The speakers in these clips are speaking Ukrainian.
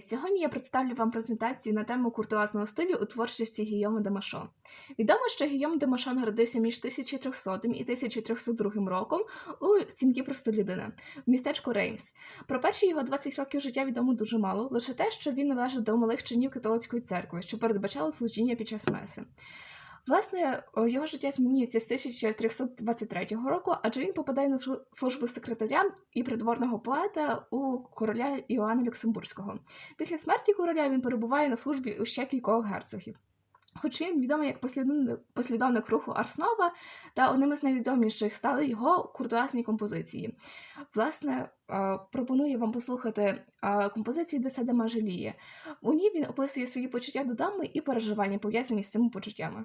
Сьогодні я представлю вам презентацію на тему куртуазного стилю у творчості Гійома де Машон. Відомо, що Гійом де Машон народився між 1300 і 1302 роком у сім'ї простолюдина в містечку Реймс. Про перші його 20 років життя відомо дуже мало, лише те, що він належав до малих чинів католицької церкви, що передбачало служіння під час меси. Власне, його життя змінюється з 1323 року, адже він попадає на службу секретаря і придворного поета у короля Іоанна Люксембурзького. Після смерті короля він перебуває на службі у ще кількох герцогів. Хоч він відомий як послідовник, послідовник руху Арснова, та одним із найвідоміших стали його куртуазні композиції. Власне, е, пропоную вам послухати е, композицію Деса де У ній він описує свої почуття до дами і переживання, пов'язані з цими почуттями.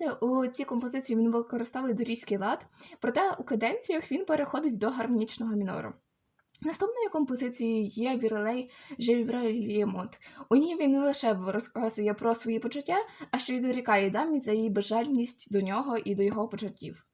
Власне, у цій композиції він використовує дорійський лад, проте у каденціях він переходить до гармонічного мінору. Наступною композицією є Вірелей Жеврелімот. У ній він не лише розказує про свої почуття, а ще й дорікає дамі за її безжальність до нього і до його почуттів.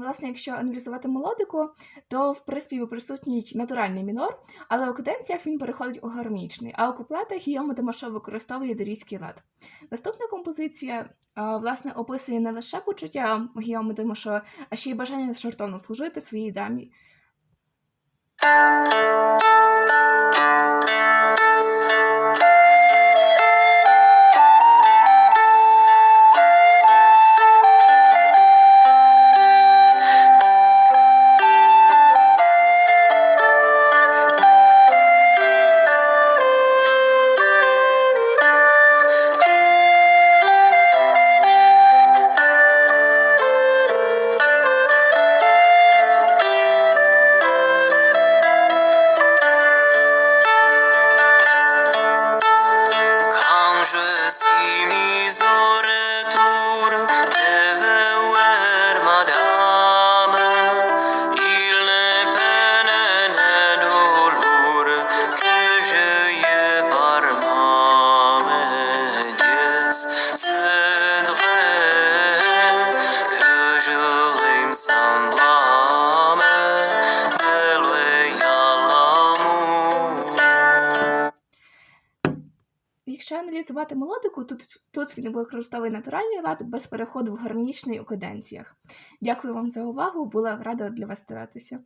Власне, якщо аналізувати мелодику, то в приспіві присутній натуральний мінор, але у каденціях він переходить у гармонічний, а у куплетах йому Демашо використовує дорійський лад. Наступна композиція власне описує не лише почуття Гіоми Демашо, а ще й бажання жартовно служити своїй дамі. Аналізувати мелодику, тут, тут він використовує натуральний лад без переходу в гармонічний у каденціях. Дякую вам за увагу, була рада для вас старатися.